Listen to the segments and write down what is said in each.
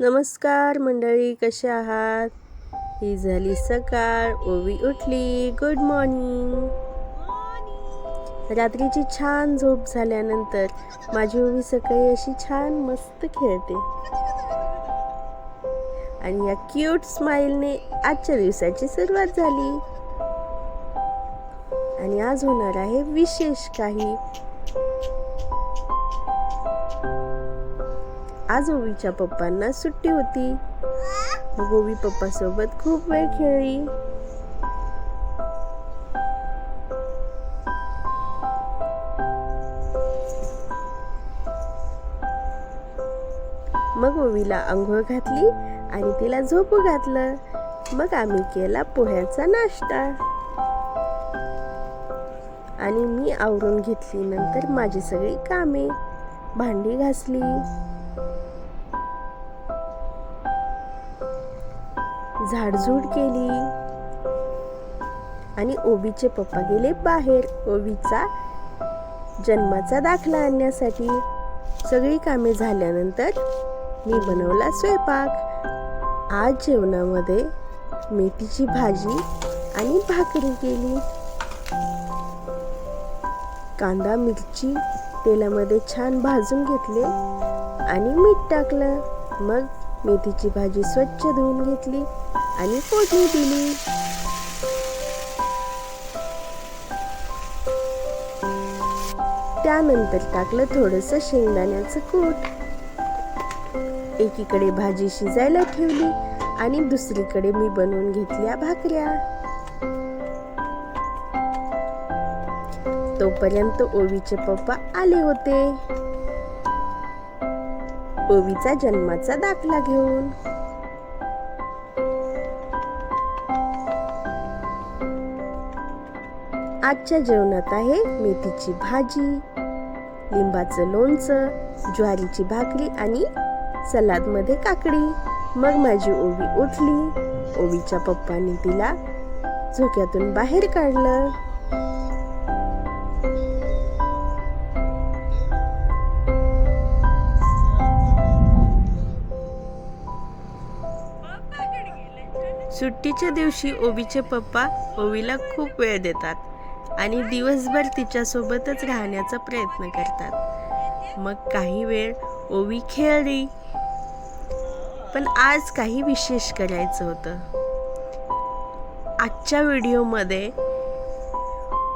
नमस्कार मंडळी कसे आहात? ही झाली सकाळ ओवी उठली गुड मॉर्निंग रात्रीची छान झोप झाल्यानंतर माझी ओवी सकाळी अशी छान मस्त खेळते. आणि या क्यूट स्माईलने आजच्या दिवसाची सुरुवात झाली. आणि आज होणार आहे विशेष काही आज ओवीच्या पप्पांना सुट्टी होती. मग ओवी पप्पा सोबत खूप वेळ खेळली. मग ओवीला आंघोळ घातली आणि तिला झोपू घातलं. मग आम्ही केला पोह्याचा नाश्ता. आणि मी आवरून घेतली नंतर माझी सगळी कामे. भांडी घासली. झाडझूड केली. आणि ओवीचे पप्पा गेले बाहेर. ओवीचा जन्माचा दाखला आणण्यासाठी. सगळी कामे झाल्यानंतर मी बनवला स्वयंपाक. आज जेवणामध्ये मेथीची भाजी आणि भाकरी केली. कांदा मिरची तेलामध्ये छान भाजून घेतले आणि मीठ टाकलं. मग मेथीची भाजी स्वच्छ धुवून घेतली. आणि फोडणी दिली. त्यानंतर टाकलं थोडस शेंगदाण्याचं कूट. एकीकडे भाजी शिजायला ठेवली आणि दुसरीकडे मी बनवून घेतल्या भाकऱ्या. तोपर्यंत ओवीचे पप्पा आले होते. ओवीचा जन्माचा दाखला घेऊन. आजच्या जेवणात आहे मेथीची भाजी लिंबाचं लोणचं ज्वारीची भाकरी आणि सलादमध्ये काकडी. मग माझी ओवी उठली. ओवीच्या पप्पांनी तिला झोक्यातून बाहेर काढलं. सुट्टीच्या दिवशी ओवीचे पप्पा ओवीला खूप वेळ देतात. आणि दिवसभर तिच्यासोबतच राहण्याचा प्रयत्न करतात. मग काही वेळ ओवी खेळली. पण आज काही विशेष करायचं होतं. आजच्या व्हिडिओमध्ये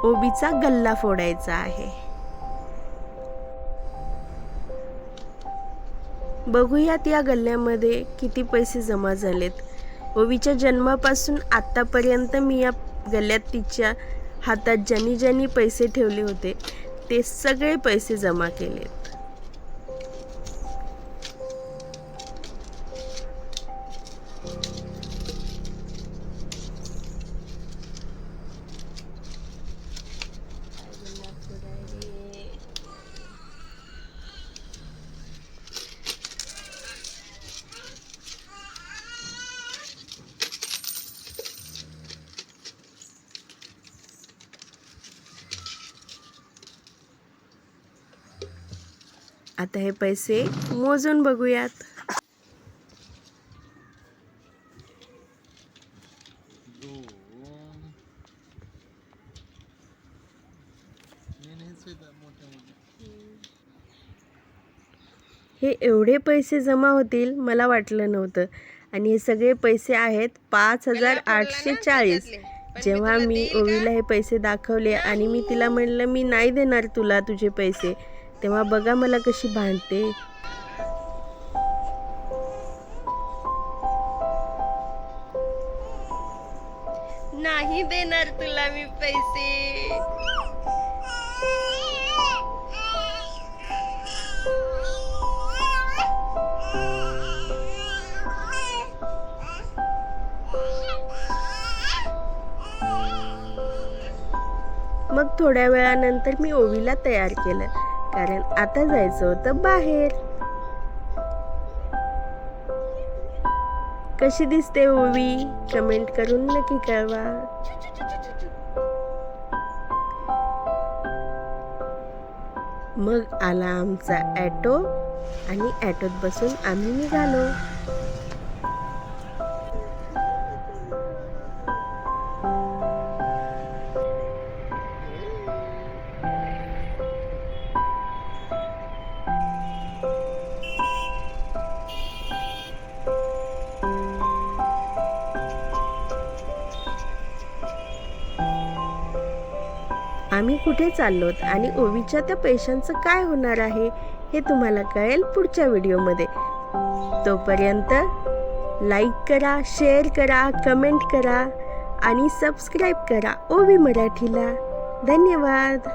ओबीचा गल्ला फोडायचा आहे. बघूयात या गल्ल्यामध्ये किती पैसे जमा झालेत. ओवीच्या जन्मापासून आत्तापर्यंत मी या गल्ल्यात तिच्या हातात ज्यांनी ज्यांनी पैसे ठेवले होते ते सगळे पैसे जमा केले आता हे पैसे मोजून बघूयात. हे एवढे पैसे जमा होतील मला वाटलं नव्हतं. आणि हे सगळे पैसे आहेत पाच हजार आठशे चाळीस. जेव्हा मी ओवीला हे पैसे दाखवले आणि मी तिला म्हणलं मी नाही देणार तुला तुझे पैसे. तेव्हा बघा मला कशी भांडते. नाही देणार तुला मी पैसे. मग थोड्या वेळानंतर मी ओवीला तयार केलं. कारण आता जायचं होतं बाहेर. कशी दिसते हो ओवी कमेंट करून नक्की कळवा. मग आला आमचा ॲटो आणि ॲटोत बसून आम्ही निघालो. आम्ही कुठे चाललोत आणि ओवीच्या त्या पैशांचं काय होणार आहे हे तुम्हाला कळेल पुढच्या व्हिडिओमध्ये. तोपर्यंत लाईक करा शेअर करा कमेंट करा आणि सबस्क्राईब करा ओवी मराठीला. धन्यवाद!